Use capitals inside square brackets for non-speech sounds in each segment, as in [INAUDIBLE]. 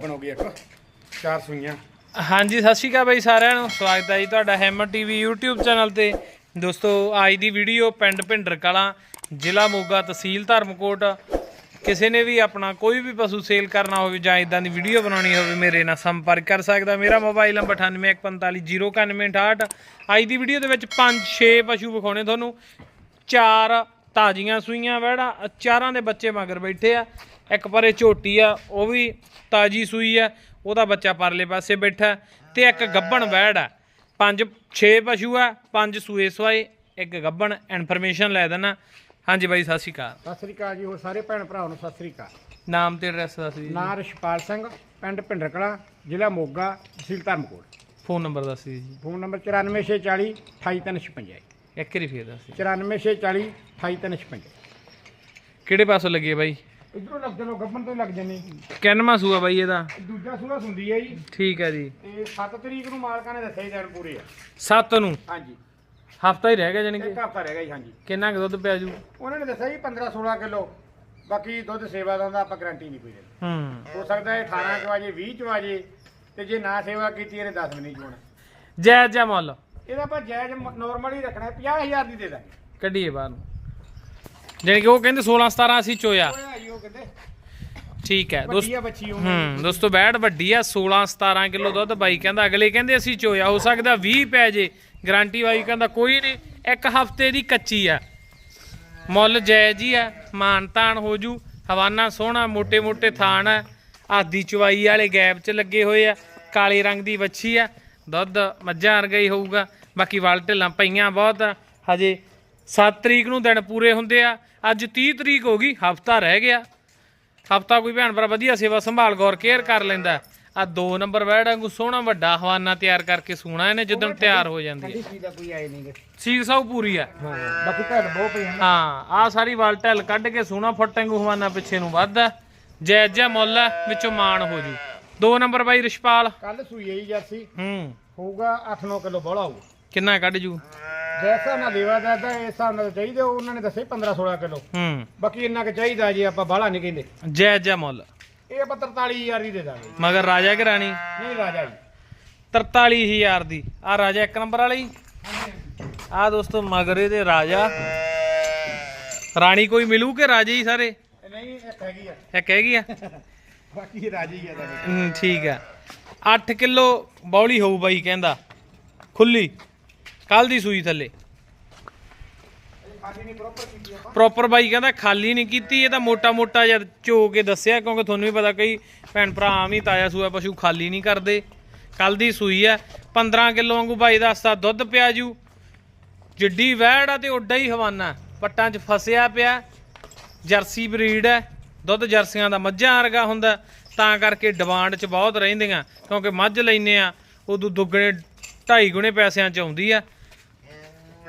ਗੱਬਣ ਹੋ ਗਈ ਇੱਕ। ਚਾਰ ਸੂਈਆਂ। ਹਾਂਜੀ, ਸਤਿ ਸ਼੍ਰੀ ਅਕਾਲ ਬਾਈ ਸਾਰਿਆਂ ਨੂੰ। ਸਵਾਗਤ ਹੈ ਜੀ ਤੁਹਾਡਾ ਹੈਮਰ ਟੀਵੀ YouTube ਚੈਨਲ ਤੇ। ਦੋਸਤੋ, ਅੱਜ ਦੀ ਵੀਡੀਓ ਪਿੰਡ ਭਿੰਡਰ ਕਲਾਂ, ਜ਼ਿਲ੍ਹਾ ਮੋਗਾ ਤਹਿਸੀਲ ਧਰਮਕੋਟ। ਕਿਸੇ ਨੇ ਵੀ ਆਪਣਾ ਕੋਈ ਵੀ ਪਸ਼ੂ ਸੇਲ ਕਰਨਾ ਹੋਵੇ ਜਾਂ ਇਦਾਂ ਦੀ ਵੀਡੀਓ ਬਣਾਉਣੀ ਹੋਵੇ, ਮੇਰੇ ਨਾਲ ਸੰਪਰਕ ਕਰ ਸਕਦਾ। ਮੇਰਾ ਮੋਬਾਈਲ ਨੰਬਰ 9815409168 ਅੱਜ ਦੀ ਵੀਡੀਓ ਦੇ ਵਿੱਚ 5-6 ਪਸ਼ੂ ਵਿਖਾਉਣੇ ਤੁਹਾਨੂੰ। ਚਾਰ ਤਾਜ਼ੀਆਂ ਸੂਈਆਂ ਵੜਾ ਚਾਰਾਂ ਦੇ ਬੱਚੇ ਮਗਰ ਬੈਠੇ ਆ। ਇੱਕ ਪਰੇ ਝੋਟੀ ਆ ਉਹ ਵੀ ਤਾਜੀ ਸੂਈ ਆ ਉਹਦਾ ਬੱਚਾ ਪਰਲੇ ਪਾਸੇ ਬੈਠਾ ਤੇ ਇੱਕ ਗੱਬਣ ਵੈੜ ਆ। ਪੰਜ 6 ਪਸ਼ੂ ਆ ਪੰਜ ਸੂਏ ਸਵਾਏ ਇੱਕ ਗੱਬਣ ਇਨਫੋਰਮੇਸ਼ਨ ਲੈ ਦੇਣਾ ਹਾਂਜੀ ਬਾਈ ਸਤਿ ਸ਼੍ਰੀ ਅਕਾਲ। ਸਤਿ ਸ੍ਰੀ ਅਕਾਲ ਜੀ ਹੋਰ ਸਾਰੇ ਭੈਣ ਭਰਾਵਾਂ ਨੂੰ ਸਤਿ ਸ੍ਰੀ ਅਕਾਲ। ਨਾਮ ਤੇ ਐਡਰੈਸ ਦੱਸ ਦਿਓ ਨਾਂ ਰਸ਼ਪਾਲ ਸਿੰਘ ਪਿੰਡ ਭਿੰਡਰ ਕਲਾਂ ਜ਼ਿਲ੍ਹਾ ਮੋਗਾ ਤਹਿਸੀਲ ਧਰਮਕੋਟ। ਫੋਨ ਨੰਬਰ ਦੱਸ ਦਿਓ ਜੀ। ਫੋਨ ਨੰਬਰ 94640 28356 ਇੱਕ ਵਾਰੀ ਫੇਰ ਦੱਸ ਦਿਓ। 94640 28356 ਕਿਹੜੇ ਪਾਸੋਂ ਲੱਗੀ ਬਾਈ? ਇਧਰੋਂ ਲੱਗ ਜਨੋ ਗੱਬਣ ਤੋਂ ਹੀ ਲੱਗ ਜੰਨੇ ਕਿੰਨਵਾਂ ਸੂਆ ਬਾਈ ਇਹਦਾ? ਦੂਜਾ ਸੂਆ ਹੁੰਦੀ ਹੈ ਜੀ। ਠੀਕ ਹੈ ਜੀ। ਤੇ 7 ਤਰੀਕ ਨੂੰ ਮਾਲਕਾਂ ਨੇ ਦੱਸਿਆ ਦਿਨ ਪੂਰੇ ਆ। 7 ਨੂੰ? ਹਾਂਜੀ। ਹਫਤਾ ਹੀ ਰਹਿ ਗਿਆ ਜਾਨੀ ਕਿ? ਇੱਕ ਹਫ਼ਤਾ ਰਹਿ ਗਿਆ ਜੀ ਹਾਂਜੀ। ਕਿੰਨਾ ਕੁ ਦੁੱਧ ਪਿਆ ਜੂ? ਉਹਨਾਂ ਨੇ ਦੱਸਿਆ ਜੀ 15 16 ਕਿਲੋ। ਬਾਕੀ ਦੁੱਧ ਸੇਵਾ ਦਾ ਹੁੰਦਾ ਆਪਾਂ ਗਾਰੰਟੀ ਨਹੀਂ ਕੋਈ ਦਿੰਦੇ। ਹੂੰ। ਹੋ ਸਕਦਾ ਹੈ 18 ਚ ਵਾਜੇ 20 ਚ ਵਾਜੇ ਤੇ ਜੇ ਨਾ ਸੇਵਾ ਕੀਤੀ ਇਹਨੇ 10 ਵੀ ਨਹੀਂ ਚੋਣਾ ਜੈ ਜੈ ਮੁੱਲ। ਇਹਦਾ ਆਪਾਂ ਜਾਇਜ਼ ਨਾਰਮਲ ਹੀ ਰੱਖਣਾ ਹੈ, 50000 ਦੀ ਦੇ ਦਾਂਗੇ। ਕੱਢੀਏ ਬਾਹਰ ਨੂੰ। ਜਾਣੀ ਕਿ ਉਹ ਕਹਿੰਦੇ 16 17 ਅਸੀਂ ਚੋਇਆ। ਠੀਕ ਹੈ ਵੱਡੀ ਬੱਚੀ ਹੂੰ ਦੋਸਤੋ ਬੈੜ ਵੱਡੀ ਆ 16 17 ਕਿਲੋ ਦੁੱਧ ਬਾਈ ਕਹਿੰਦਾ ਅਗਲੇ ਕਹਿੰਦੇ ਅਸੀਂ ਚੋਇਆ ਹੋ ਸਕਦਾ 20 ਪੈ ਜੇ। ਗਰੰਟੀ ਬਾਈ ਕਹਿੰਦਾ ਕੋਈ ਨਹੀਂ ਇੱਕ ਹਫ਼ਤੇ ਦੀ ਕੱਚੀ ਆ। ਮੁੱਲ ਜਾਇਜ਼ ਹੀ ਆ ਮਾਨਤਾਨ ਹੋ ਜੂ ਹਵਾਨਾ ਸੋਹਣਾ ਮੋٹے ਮੋٹے ਥਾਨ ਆ। ਆਦੀ ਚਵਾਈ ਵਾਲੇ ਗੈਪ 'ਚ ਲੱਗੇ ਹੋਏ ਆ ਕਾਲੇ ਰੰਗ ਦੀ ਵੱਛੀ ਆ। ਦੁੱਧ ਮੱਝਾਂ ਵਰਗਾ ਹੀ ਹੋਊਗਾ ਬਾਕੀ ਵਾਲ ਢਿੱਲਾਂ ਪਈਆਂ ਬਹੁਤ ਹਜੇ 7 ਤਰੀਕ ਨੂੰ ਦਿਨ ਪੂਰੇ ਹੁੰਦੇ ਆ। ਅੱਜ 30 ਤਰੀਕ ਹੋ ਗਈ ਹਫਤਾ ਰਹਿ ਗਿਆ। ਹਫਤਾ ਕੋਈ ਭੈਣ ਭਰਾ ਵਧੀਆ ਸੇਵਾ ਸੰਭਾਲ ਗੌਰ ਕੇਅਰ ਕਰ ਲੈਂਦਾ। ਆ ਦੋ ਨੰਬਰ ਬੈੜ ਵਾਂਗੂ ਸੋਹਣਾ ਵੱਡਾ ਹਵਾਨਾ ਤਿਆਰ ਕਰਕੇ ਸੂਣਾ ਇਹਨੇ ਜਦੋਂ ਤਿਆਰ ਹੋ ਜਾਂਦੀ ਹੈ। ਠੰਡੀ ਚੀਜ਼ ਦਾ ਕੋਈ ਆਏ ਨਹੀਂਗੇ ਸੀਲ ਸਾਊ ਪੂਰੀ ਆ। ਹਾਂ ਬਾਕੀ ਘਰ ਬਹੁਤ ਪਈ ਹਾਂ ਆ ਸਾਰੀ ਵਾਲ ਢੱਲ ਕੱਢ ਕੇ ਸੋਹਣਾ ਫੁੱਟ ਵਾਂਗੂ ਹਵਾਨਾ ਪਿੱਛੇ ਨੂੰ ਵੱਧਦਾ ਜਾਇਜ਼ ਜਿਹਾ ਮੁੱਲ ਆ ਵਿੱਚੋਂ ਮਾਣ ਹੋ ਜੂ। ਦੋ ਨੰਬਰ ਬਾਈ ਰਿਸ਼ਪਾਲ। ਕੱਲ ਸੂਈ ਆਈ ਜਰਸੀ। ਹੂੰ। ਹੋਊਗਾ 8-9 ਕਿਲੋ ਬੋਲਾ ਹੋਊ। ਕਿੰਨਾ ਕੱਢ ਜੂ? ਜੈਸਾ ਨਾ ਦੇਵਾ ਦਾਦਾ ਇਸ ਹਿਸਾਬ ਨਾਲ ਚਾਹੀਦੇ ਉਹਨਾਂ ਨੇ ਦੱਸੇ 15-16 ਕਿਲੋ। ਹੂੰ। ਬਾਕੀ ਇੰਨਾ ਕੁ ਚਾਹੀਦਾ ਜੀ ਆਪਾਂ ਬਾਹਲਾ ਨਹੀਂ ਕਹਿੰਦੇ। ਜਾਇਜ਼ ਜਿਹਾ ਮੁੱਲ। ਇਹ ਆਪਾਂ 43000 ਦੀ ਦੇ ਦਾਂਗੇ। ਮਗਰ ਰਾਜਾ ਕਿ ਰਾਣੀ? ਨਹੀਂ ਰਾਜਾ ਜੀ। 43000 ਦੀ। ਆ ਰਾਜਾ ਇੱਕ ਨੰਬਰ ਵਾਲੀ ਆ ਦੋਸਤੋ ਮਗਰ ਇਹਦੇ ਰਾਜਾ। ਰਾਣੀ ਕੋਈ ਮਿਲੂ ਕਿ ਰਾਜੇ ਹੀ ਸਾਰੇ? ਨਹੀਂ ਇੱਕ ਹੈਗੀ ਆ। ਇੱਕ ਹੈਗੀ ਆ? ਬਾਕੀ ਰਾਜੇ ਹੀ ਆ ਹਮ, ਠੀਕ ਆ। 8 ਕਿਲੋ ਬੌਲੀ ਹੋਊ ਬਾਈ ਕਹਿੰਦਾ। ਖੁੱਲੀ। ਕੱਲ ਦੀ ਸੂਈ ਥੱਲੇ। ਪ੍ਰੋਪਰ ਬਾਈ ਕਹਿੰਦਾ ਖਾਲੀ ਨਹੀਂ ਕੀਤੀ, ਇਹ ਤਾਂ ਮੋਟਾ ਮੋਟਾ ਜਿਹਾ ਝੋ ਕੇ ਦੱਸਿਆ, ਕਿਉਂਕਿ ਤੁਹਾਨੂੰ ਵੀ ਪਤਾ ਕਈ ਭੈਣ ਭਰਾ ਆਮ ਹੀ ਤਾਜ਼ਾ ਸੂਆ ਪਸ਼ੂ ਖਾਲੀ ਨਹੀਂ ਕਰਦੇ। ਕੱਲ ਦੀ ਸੂਈ ਆ 15 ਕਿਲੋ ਵਾਂਗੂ ਬਾਈ ਦੱਸਦਾ, ਦੁੱਧ ਪਿਆ ਜੂ। ਜਿੱਡੀ ਵਹਿੜ ਆ ਤੇ ਉੱਡਾ ਹੀ ਹਵਾਨਾ, ਪੱਟਾਂ 'ਚ ਫਸਿਆ ਪਿਆ। ਜਰਸੀ ਬਰੀਡ ਹੈ, ਦੁੱਧ ਜਰਸੀਆਂ ਦਾ ਮੱਝਾਂ ਵਰਗਾ ਹੁੰਦਾ, ਤਾਂ ਕਰਕੇ ਡਿਮਾਂਡ 'ਚ ਬਹੁਤ ਰਹਿੰਦੀਆਂ, ਕਿਉਂਕਿ ਮੱਝ ਲੈਨੇ ਆ, ਉਦੋਂ ਦੁੱਗਣੇ, ਢਾਈ ਗੁਣੇ ਪੈਸਿਆਂ 'ਚ ਆਉਂਦੀ ਆ।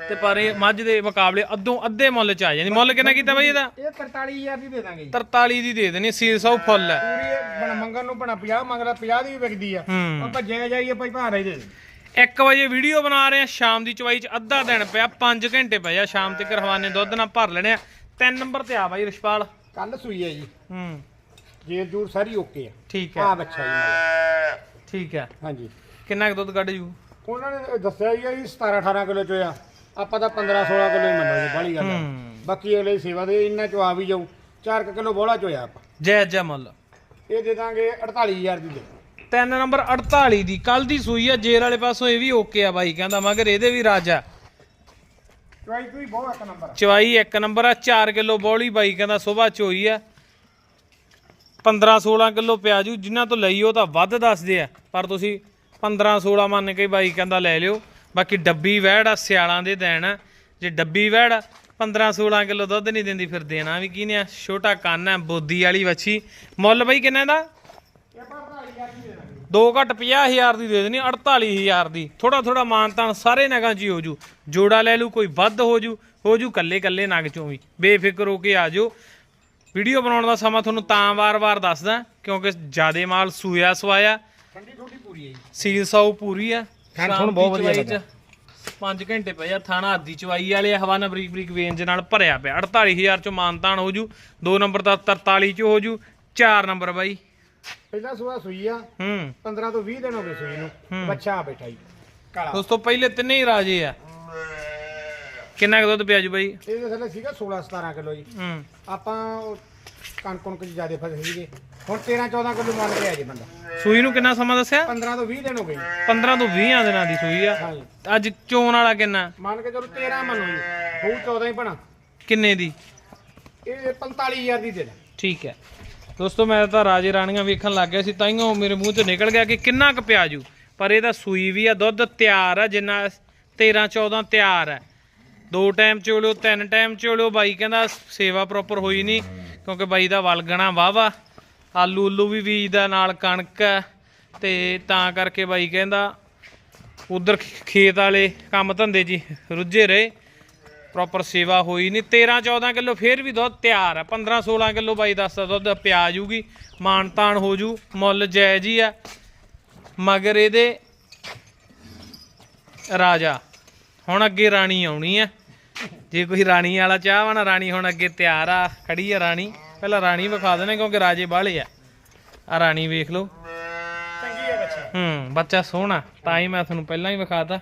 ਤੇ ਪਰ ਇਹ ਮੱਝ ਦੇ ਮੁਕਾਬਲੇ ਅੱਧੋਂ ਅੱਧੇ ਮੁੱਲ 'ਚ ਆ ਜਾਂਦੀ। ਮੁੱਲ ਕਿੰਨਾ ਕੀਤਾ ਬਾਈ ਇਹਦਾ? ਇਹ 43000 ਦੀ ਦੇ ਦਾਂਗੇ ਜੀ। 43 ਦੀ ਦੇ ਦੇਣੀ ਸੀਲ ਸੌ ਫੁੱਲ ਹੈ। ਪੂਰੀ ਇਹ ਬਣ ਮੰਗਣ ਨੂੰ ਬਣਾ 50 ਮੰਗਦਾ 50 ਦੀ ਵੀ ਵਿਕਦੀ ਆ। ਹੂੰ। ਆਪਾਂ ਜੇ ਜਾਈਏ ਭਾਈ ਭਾਂ ਰਹੀ ਦੇ। ਦੇ 1 ਵਜੇ ਵੀਡੀਓ ਬਣਾ ਰਹੇ ਆ ਸ਼ਾਮ ਦੀ ਚਵਾਈ 'ਚ ਅੱਧਾ ਦਿਨ ਪਿਆ 5 ਘੰਟੇ ਪਏ ਆ ਸ਼ਾਮ ਤੱਕ ਰਵਾਨੇ ਦੁੱਧ ਨਾਲ ਭਰ ਲੈਣੇ ਆ। ਤਿੰਨ ਨੰਬਰ ਤੇ ਆ ਬਾਈ ਰਿਸ਼ਪਾਲ ਕੱਲ ਸੂਈ ਹੈ ਜੀ। ਹੂੰ। ਜੇਰ ਜੂਰ ਸਾਰੀ ਓਕੇ ਆ। ਠੀਕ ਆ ਹੈ। ਬੱਚਾ ਜੀ ਨਾਲ ਠੀਕ ਹੈ। ਹਾਂਜੀ। ਕਿੰਨਾ ਕੁ ਦੁੱਧ ਕੱਢ ਜੂ? ਉਹਨਾਂ ਨੇ ਦੱਸਿਆ ਹੀ ਆ ਜੀ 17 18 ਕਿਲੋ ਚੋਇਆ। ਆਪਾਂ ਤਾਂ 15 16 ਕਿਲੋ ਹੀ ਮੰਨੋ ਜੀ ਬਾਹਲੀ ਗੱਲ ਆ। ਬਾਕੀ ਅਗਲੇ ਸੇਵਾ ਦੇ ਇੰਨਾ ਚੋ ਆ ਵੀ ਜਾਊ 4 ਕਿਲੋ ਬੋਲਾ ਚੋਇਆ ਆਪਾਂ। ਜੈ ਜੈ ਮੁੱਲ। ਇਹ ਦੇ ਦਾਂਗੇ 48000 ਦੀ ਦੇ। ਤਿੰਨ ਨੰਬਰ 48 ਦੀ ਕੱਲ ਦੀ ਸੂਈ ਆ ਜੇਰ ਵਾਲੇ ਪਾਸੋਂ ਇਹ ਵੀ ਓਕੇ ਆ ਬਾਈ ਕਹਿੰਦਾ ਮਗਰ ਇਹਦੇ ਵੀ ਰਾਜਾ ਚੋਈ ਕੋਈ ਬਹੁਤ ਇੱਕ ਨੰਬਰ ਚਵਾਈ ਇੱਕ ਨੰਬਰ ਆ 4 ਕਿਲੋ ਬੌਲੀ ਬਾਈ ਕਹਿੰਦਾ ਸਵੇਰ ਚੋਈ ਆ। 15 16 ਕਿਲੋ ਪਿਆਜੂ ਜਿਨ੍ਹਾਂ ਤੋਂ ਲਈ ਉਹ ਤਾਂ ਵੱਧ ਦੱਸਦੇ ਆ। ਪਰ ਤੁਸੀਂ 15 16 ਮੰਨ ਕੇ ਬਾਈ ਕਹਿੰਦਾ ਲੈ ਲਿਓ। ਬਾਕੀ ਡੱਬੀ ਵਹਿੜ ਆ ਸਿਆਲਾਂ ਦੇ ਦੇਣ ਜੇ ਡੱਬੀ ਵਹਿੜ 15 16 ਕਿਲੋ ਦੁੱਧ ਨਹੀਂ ਦਿੰਦੀ ਫਿਰ ਦੇਣਾ ਵੀ ਕੀ ਨੇ ਆ? ਛੋਟਾ ਕੰਨ ਆ ਬੋਦੀ ਵਾਲੀ ਵੱਛੀ। ਮੁੱਲ ਬਾਈ ਕਿੰਨਾ ਦਾ? ਇਹ ਆਪਾਂ 48000 ਦੀ ਘੱਟ 50000 ਦੀ ਦੇ ਦੇਣੀ 48000 ਦੀ। ਥੋੜਾ ਥੋੜਾ ਮਾਨਤਾਨ ਸਾਰੇ ਨਗਾਂ 'ਚ ਹੀ ਹੋ ਜੂ ਜੋੜਾ ਲੈ ਲੂ ਕੋਈ ਵੱਧ ਹੋ ਜੂ ਹੋ ਜੂ ਕੱਲੇ ਕੱਲੇ ਨਗ ਚੋਂ ਵੀ। ਬੇਫਿਕਰ ਹੋ ਕੇ ਆ ਜਾਓ। ਵੀਡੀਓ ਬਣਾਉਣ ਦਾ ਸਮਾਂ ਤੁਹਾਨੂੰ ਤਾਂ ਵਾਰ-ਵਾਰ ਦੱਸਦਾ ਕਿਉਂਕਿ ਜਿਆਦੇ ਮਾਲ ਸੂਇਆ ਸਵਾਇਆ। ਠੰਡੀ ਠੰਡੀ ਪੂਰੀ ਹੈ ਜੀ। ਸੀਲ ਸਾਊ ਪੂਰੀ ਆ। ਖੁਣ ਬਹੁਤ ਵਧੀਆ 'ਚ ਪੰਜ ਘੰਟੇ ਪਏ ਆ ਥਾਣਾ ਆਦੀ ਚਵਾਈ ਵਾਲੇ ਹਵਾਨਾ ਬਰੀਕ ਬਰੀਕ ਵੇਂਜ ਨਾਲ ਭਰਿਆ ਪਿਆ। 48000 ਚੋਂ ਮਾਨਤਾਨ ਹੋ ਜੂ ਦੋ ਨੰਬਰ ਦਾ 43 ਚ ਹੋ ਜੂ ਚਾਰ ਨੰਬਰ ਬਾਈ। ਪਹਿਲਾ ਸੂਆ ਸੂਈ ਆ ਹੂੰ। 15 ਤੋਂ 20 ਦਿਨ ਹੋ ਗਏ ਸੂਈ ਨੂੰ ਬੱਚਾ ਆ ਬੈਠਾ ਜੀ ਕਾਲਾ। ਦੋਸਤੋ ਪਹਿਲੇ ਤਿੰਨੇ ਹੀ ਰਾਜੇ ਆ। ਕਿੰਨਾ ਕੁ ਦੁੱਧ ਪਿਆ ਜੂ ਬਾਈ? ਇਹਦੇ ਥੱਲੇ ਸੀਗਾ 16 17 ਕਿਲੋ ਜੀ। ਹੂੰ। ਆਪਾਂ ਕਣਕ ਕੁਣਕ ਚ ਜ਼ਿਆਦਾ ਫਸੇ ਸੀਗੇ। ਹੁਣ 13 14 ਕਿਲੋ ਮੰਨ ਕੇ ਆ ਜੀ ਬੰਦਾ। ਸੂਈ ਨੂੰ ਕਿੰਨਾ ਸਮਾਂ ਦੱਸਿਆ? 15 ਤੋਂ 20 ਦਿਨ ਹੋ ਗਏ। ਜੀ 15 ਤੋਂ 20 ਦਿਨਾਂ ਦੀ ਸੂਈ ਆ। ਹਾਂਜੀ। ਅੱਜ ਚੋਣ ਵਾਲਾ ਕਿੰਨਾ? ਮੰਨ ਕੇ ਚਲੋ 13 ਮੰਨੋ ਜੀ। ਹੋਊ 14 ਹੀ ਬਣਾ ਕਿੰਨੇ ਦੀ? ਇਹ 45000 ਦੀ ਦੇ ਦੇ ਠੀਕ ਹੈ। ਦੋਸਤੋ ਮੈਂ ਤਾਂ ਰਾਜੇ ਰਾਣੀਆਂ ਵੇਖਣ ਲੱਗ ਗਿਆ ਸੀ ਤਾਈਓ ਮੇਰੇ ਮੂੰਹ ਤੋਂ ਨਿਕਲ ਗਿਆ ਕਿ ਕਿੰਨਾ ਕੁ ਪਿਆਜੂ। ਪਰ ਇਹਦਾ ਸੂਈ ਵੀ ਆ ਦੁੱਧ ਤਿਆਰ ਆ ਜਿੰਨਾ 13 14 ਤਿਆਰ ਹੈ ਦੋ ਟਾਈਮ ਚੋਲਿਓ ਤਿੰਨ ਟਾਈਮ ਚੋਲਿਓ ਬਾਈ ਕਹਿੰਦਾ ਸੇਵਾ ਪ੍ਰੋਪਰ ਹੋਈ ਨਹੀਂ ਕਿਉਂਕਿ ਬਾਈ ਦਾ ਵਲਗਣਾ ਵਾਵਾ ਆਲੂ ਉਲੂ ਵੀ ਬੀਜਦਾ ਨਾਲ ਕਣਕ ਹੈ ਤੇ ਤਾਂ ਕਰਕੇ ਬਾਈ ਕਹਿੰਦਾ ਉਧਰ ਖੇਤ ਵਾਲੇ ਕੰਮ ਧੰਦੇ ਜੀ ਰੁੱਝੇ ਰਹੇ ਪ੍ਰੋਪਰ ਸੇਵਾ ਹੋਈ ਨਹੀਂ। 13 14 ਕਿਲੋ ਫੇਰ ਵੀ ਦੁੱਧ ਤਿਆਰ ਆ 15 16 ਕਿਲੋ ਬਾਈ ਦੱਸਦਾ ਦੁੱਧ ਪਿਆ ਜੂਗੀ ਮਾਨ ਤਾਨ ਹੋ ਜੂ, ਮੁੱਲ ਜਾਇਜ਼ ਹੀ ਆ ਮਗਰ ਇਹਦੇ ਰਾਜਾ, ਹੁਣ ਅੱਗੇ ਰਾਣੀ ਆਉਣੀ ਆ ਜੇ ਕੋਈ ਰਾਣੀ ਵਾਲਾ ਚਾਹ ਨਾ ਰਾਣੀ ਹੁਣ ਅੱਗੇ ਤਿਆਰ ਆ, ਖੜੀ ਆ ਰਾਣੀ। ਪਹਿਲਾਂ ਰਾਣੀ ਵਿਖਾ ਦੇਣੇ ਕਿਉਂਕਿ ਰਾਜੇ ਬਾਹਲੇ ਆ। ਆ ਰਾਣੀ ਵੇਖ ਲਓ। ਚੰਗੀ ਹੈ ਬੱਚਾ। ਹੂੰ ਬੱਚਾ ਸੋਹਣਾ ਤਾਂ ਹੀ ਮੈਂ ਤੁਹਾਨੂੰ ਪਹਿਲਾਂ ਹੀ ਵਿਖਾਤਾ।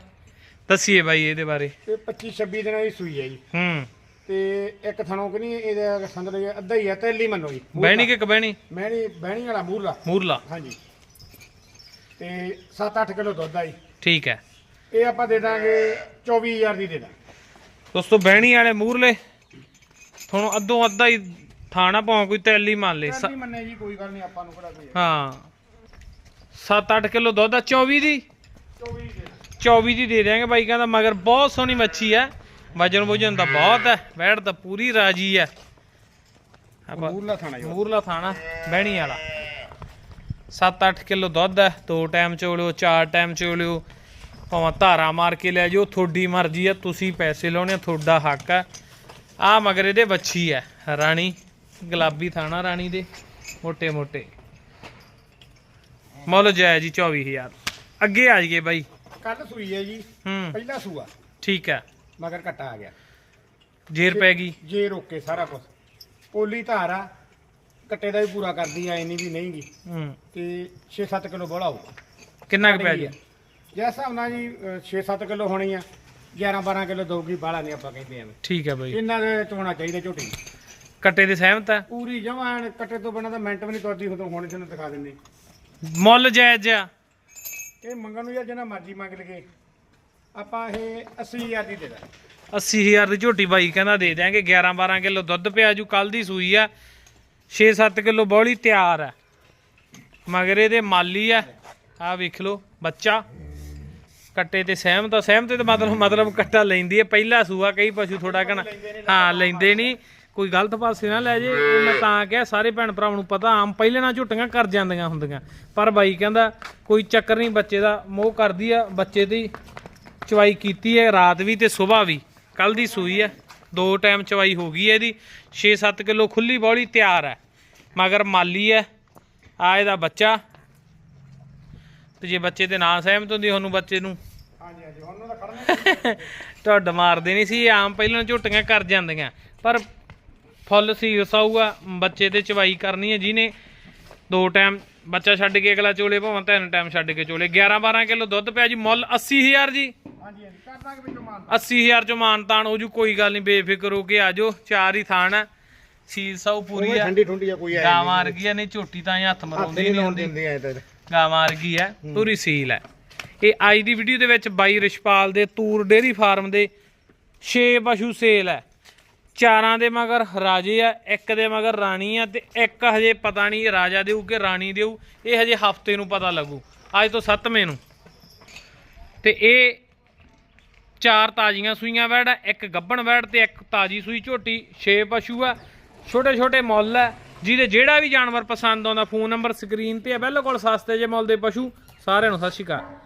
ਦੱਸੀਏ ਬਾਈ ਇਹਦੇ ਬਾਰੇ। ਇਹ 25 26 ਦਿਨਾਂ ਦੀ ਸੂਈ ਹੈ ਜੀ। ਹੂੰ। ਤੇ ਇੱਕ ਥਣੋਂ ਕਿ ਨਹੀਂ ਇਹਦਾ ਸੰਦ ਲਈ ਅੱਧਾ ਹੀ ਆ ਤੇਲੀ ਮੰਨੋ ਜੀ। ਬਹਿਣੀ ਕਿ ਕਬਹਿਣੀ ਮੈਣੀ ਬਹਿਣੀ ਵਾਲਾ ਮੂਰਲਾ। ਮੂਰਲਾ। ਹਾਂਜੀ। ਤੇ 7-8 ਕਿਲੋ ਦੁੱਧ ਆ ਜੀ। ਠੀਕ ਹੈ। ਇਹ ਆਪਾਂ ਦੇ ਦਾਂਗੇ 24000 ਦੀ ਦੇ ਦਾਂ ਦੋਸਤੋ ਬਹਿਣੀ ਵਾਲੇ ਮੂਰਲੇ ਤੁਹਾਨੂੰ ਅੱਧੋ ਅੱਧਾ ਹੀ ਥਾਣਾ ਭਾਵੇਂ ਕੋਈ ਤੈਲੀ ਮੰਨ ਲੇ ਸ- ਮੰਨੇ ਜੀ ਕੋਈ ਗੱਲ ਨਹੀਂ ਆਪਾਂ ਨੂੰ ਕਿਹੜਾ ਕੋਈ ਹਾਂ। 7-8 ਕਿਲੋ ਦੁੱਧ ਆ 24 ਦੀ? 24 ਦੇ 24 ਦੀ ਦੇ ਦਿਆਂਗੇ ਬਾਈ ਕਹਿੰਦਾ ਮਗਰ ਬਹੁਤ ਸੋਹਣੀ ਮੱਛੀ ਹੈ। ਵਜਨ ਵਜਨ ਤਾਂ ਬਹੁਤ ਹੈ ਬੈੜ ਤਾਂ ਪੂਰੀ ਰਾਜੀ ਹੈ। ਆਪਾਂ ਮੂਰਲਾ ਥਾਣਾ ਜੀ। ਮੂਰਲਾ ਥਾਣਾ ਬਹਿਣੀ ਵਾਲਾ। 7-8 ਕਿਲੋ ਦੁੱਧ ਹੈ ਦੋ ਟਾਈਮ ਚੋਲਿਓ ਚਾਰ ਟਾਈਮ ਚੋਲਿਓ। ਭਾਵੇਂ ਧਾਰਾ ਮਾਰ ਕੇ ਲੈ ਜਾਓ ਤੁਹਾਡੀ ਮਰਜ਼ੀ ਹੈ ਤੁਸੀਂ ਪੈਸੇ ਲਾਉਣੇ ਆ, ਤੁਹਾਡਾ ਹੱਕ ਹੈ। ਆ ਮਗਰ ਇਹਦੇ ਵੱਛੀ ਹੈ ਰਾਣੀ। ਗੁਲਾਬੀ ਥਾਣਾ ਰਾਣੀ ਦੇ ਮੋਟੇ ਮੋਟੇ। ਮੁੱਲ ਜਾਇਆ ਜੀ 24000 ਅੱਗੇ ਆ ਜਾਈਏ ਬਾਈ। ਕੱਲ ਸੂਈ ਹੈ ਜੀ ਪਹਿਲਾ ਸੂਆ। ਠੀਕ ਹੈ। ਮਗਰ ਘਟਾ ਆ ਗਿਆ। ਜੇਰ ਪੈ ਗਈ। ਜੇਰ ਓਕੇ ਸਾਰਾ ਕੁਝ ਪੋਲੀ ਧਾਰ ਆ ਕੱਟੇ ਦਾ ਵੀ ਪੂਰਾ ਕਰਦੀ ਆ ਨਹੀਂ ਵੀ ਨਹੀਂਗੀ ਹੂੰ। ਤੇ 6-7 ਕਿਲੋ ਬੋਲਾ ਹੋਊਗਾ ਕਿੰਨਾ ਕੁ ਪੈ ਗਿਆ? ਜੈ ਜੈਸਾ ਨਾਲ ਜੀ 6-7 ਕਿਲੋ ਹੋਣੀ ਆ 11-12 ਕਿਲੋ ਦਊਗੀ ਬਾਲਾ ਨਹੀਂ ਆਪਾਂ ਕਹਿੰਦੇ ਐਵੇਂ। ਠੀਕ ਹੈ ਬਾਈ। ਇੰਨਾ ਚੋਣਾ ਚਾਹੀਦਾ ਝੋਟੀ ਕੱਟੇ ਦੇ ਸਹਿਮਤ ਹੈ ਪੂਰੀ ਜਮਾਂ ਐਨ ਕੱਟੇ ਤੋਂ ਬਿਨਾਂ ਤਾਂ ਮਿੰਟ ਵੀ ਨਹੀਂ ਤੁਰਦੀ ਉਦੋਂ ਹੁਣ ਤੁਹਾਨੂੰ ਦਿਖਾ ਦਿੰਦੇ। ਮੁੱਲ ਜਾਇਜ਼ ਆ। ਇਹ ਮੰਗਣ ਨੂੰ ਯਾਰ ਜਿੰਨਾ ਮਰਜ਼ੀ ਮੰਗ ਲਗੇ ਆਪਾਂ ਇਹ 80000 ਦੀ ਦੇ ਦਾਂ 80000 ਦੀ ਝੋਟੀ ਬਾਈ ਕਹਿੰਦਾ ਦੇ ਦਿਆਂਗੇ 11 12 ਕਿਲੋ ਦੁੱਧ ਪਿਆ ਜੂ ਕੱਲ ਦੀ ਸੂਈ ਆ। 6-7 ਕਿਲੋ ਬੌਲੀ ਤਿਆਰ ਆ। ਮਗਰ ਇਹਦੇ ਮਾਲੀ ਆ। ਆ ਵੇਖ ਲਓ ਬੱਚਾ। ਕੱਟੇ ਤੇ ਸਹਿਮਤ ਆ। ਸਹਿਮਤ ਤੇ ਮਤਲਬ ਮਤਲਬ ਕੱਟਾ ਲੈਂਦੀ ਹੈ ਪਹਿਲਾ ਸੂਆ ਕਈ ਪਸ਼ੂ ਥੋੜਾ ਕਹਣਾ ਹਾਂ ਲੈਂਦੇ ਨਹੀਂ। ਕੋਈ ਗਲਤ ਪਾਸੇ ਨਾ ਲੈ ਜੇ ਇਹ ਮੈਂ ਤਾਂ ਕਿਹਾ ਸਾਰੇ ਭੈਣ ਭਰਾਵਾਂ ਨੂੰ ਪਤਾ ਆਮ ਪਹਿਲੇ ਨਾਲ ਝੁੱਟੀਆਂ ਕਰ ਜਾਂਦੀਆਂ ਹੁੰਦੀਆਂ। ਪਰ ਬਾਈ ਕਹਿੰਦਾ ਕੋਈ ਚੱਕਰ ਨਹੀਂ ਬੱਚੇ ਦਾ ਮੋਹ ਕਰਦੀ ਆ ਬੱਚੇ ਦੀ ਚਵਾਈ ਕੀਤੀ ਹੈ ਰਾਤ ਵੀ ਤੇ ਸਵੇਰ ਵੀ। ਕੱਲ ਦੀ ਸੂਈ ਹੈ ਦੋ ਟਾਈਮ ਚਵਾਈ ਹੋ ਗਈ ਹੈ ਇਹਦੀ 6-7 ਕਿਲੋ ਖੁੱਲੀ ਬੌਲੀ ਤਿਆਰ ਹੈ। ਮਗਰ ਮਾਲੀ ਹੈ ਆ ਇਹਦਾ ਬੱਚਾ। ਤੇ ਜੇ ਬੱਚੇ ਦੇ ਨਾਂ ਸਹਿਮਤ ਹੁੰਦੀ ਉਹਨੂੰ ਬੱਚੇ ਨੂੰ ਹਾਂਜੀ ਹਾਂਜੀ ਹੁਣ ਤਾਂ ਖੜਨਾ [LAUGHS] ਢੱਡ ਮਾਰਦੇ ਨਹੀਂ ਸੀ ਆਮ ਪਹਿਲਾਂ ਝੁੱਟੀਆਂ ਕਰ ਜਾਂਦੀਆਂ। ਪਰ ਫੁੱਲ ਸੀਰਸ ਆਊਗਾ ਬੱਚੇ ਤੇ ਚਵਾਈ ਕਰਨੀ ਹੈ ਜਿਹਨੇ। ਦੋ ਟਾਈਮ ਬੱਚਾ ਛੱਡ ਕੇ ਅਗਲਾ ਚੋਲੇ ਭਾਵੇਂ ਤਿੰਨ ਟਾਈਮ ਛੱਡ ਕੇ ਚੋਲੇ। 11 12 ਕਿਲੋ ਦੁੱਧ ਪਿਆ ਜੀ ਮੁੱਲ 80000 ਜੀ। ਹਾਂਜੀ ਹਾਂਜੀ ਕਰ ਦਾਂਗੇ ਵਿੱਚੋਂ ਮਾਨ 80000 ਚੋਂ ਮਾਨਤਾਨ ਹੋ ਜੂ ਕੋਈ ਗੱਲ ਨਹੀਂ ਬੇਫਿਕਰ ਹੋ ਕੇ ਆਜੋ ਚਾਰ ਹੀ ਥਾਣ ਹੈ ਸੀਲ ਸਾਊ ਪੂਰੀ ਆ। ਠੰਡੀ ਠੰਡੀ ਆ ਕੋਈ ਆ ਗਾਵਾਂ ਵਰਗੀ ਆ ਨਹੀਂ ਝੋਟੀ ਤਾਂ ਹੱਥ ਮਰਾਉਂਦੀ ਨਹੀਂ ਹੁੰਦੀ ਆ ਗਾਵਾਂ ਵਰਗੀ ਹੈ। ਪੂਰੀ ਸੀਲ ਹੈ ਇਹ ਅੱਜ ਦੀ ਵੀਡੀਓ ਦੇ ਵਿੱਚ ਬਾਈ ਰਿਸ਼ਪਾਲ ਦੇ ਤੂਰ ਡੇਰੀ ਫਾਰਮ ਦੇ 6 ਪਸ਼ੂ ਸੇਲ ਹੈ ਚਾਰਾਂ ਦੇ ਮਗਰ ਰਾਜੇ ਆ, ਇੱਕ ਦੇ ਮਗਰ ਰਾਣੀ ਆ ਤੇ ਇੱਕ ਹਜੇ ਪਤਾ ਨਹੀਂ ਰਾਜਾ ਦੇਊ ਕਿ ਰਾਣੀ ਦੇਊ, ਇਹ ਹਜੇ ਹਫ਼ਤੇ ਨੂੰ ਪਤਾ ਲੱਗੂ। ਅੱਜ ਤੋਂ 7ਵੇਂ ਨੂੰ। ਤੇ ਇਹ ਚਾਰ ਤਾਜ਼ੀਆਂ ਸੂਈਆਂ ਵੈੜ ਆ, ਇੱਕ ਗੱਬਣ ਵੈੜ ਤੇ ਇੱਕ ਤਾਜੀ ਸੂਈ ਝੋਟੀ 6 ਪਸ਼ੂ ਆ ਛੋਟੇ ਛੋਟੇ ਮੁੱਲ ਆ, ਜਿਹਦੇ ਜਿਹੜਾ ਵੀ ਜਾਨਵਰ ਪਸੰਦ ਆਉਂਦਾ, ਫੋਨ ਨੰਬਰ ਸਕਰੀਨ ਤੇ ਆ, ਬਿਲਕੁਲ ਸਸਤੇ ਜੇ ਮੁੱਲ ਦੇ ਪਸ਼ੂ, ਸਾਰਿਆਂ ਨੂੰ ਸਤਿ ਸ਼੍ਰੀ ਅਕਾਲ।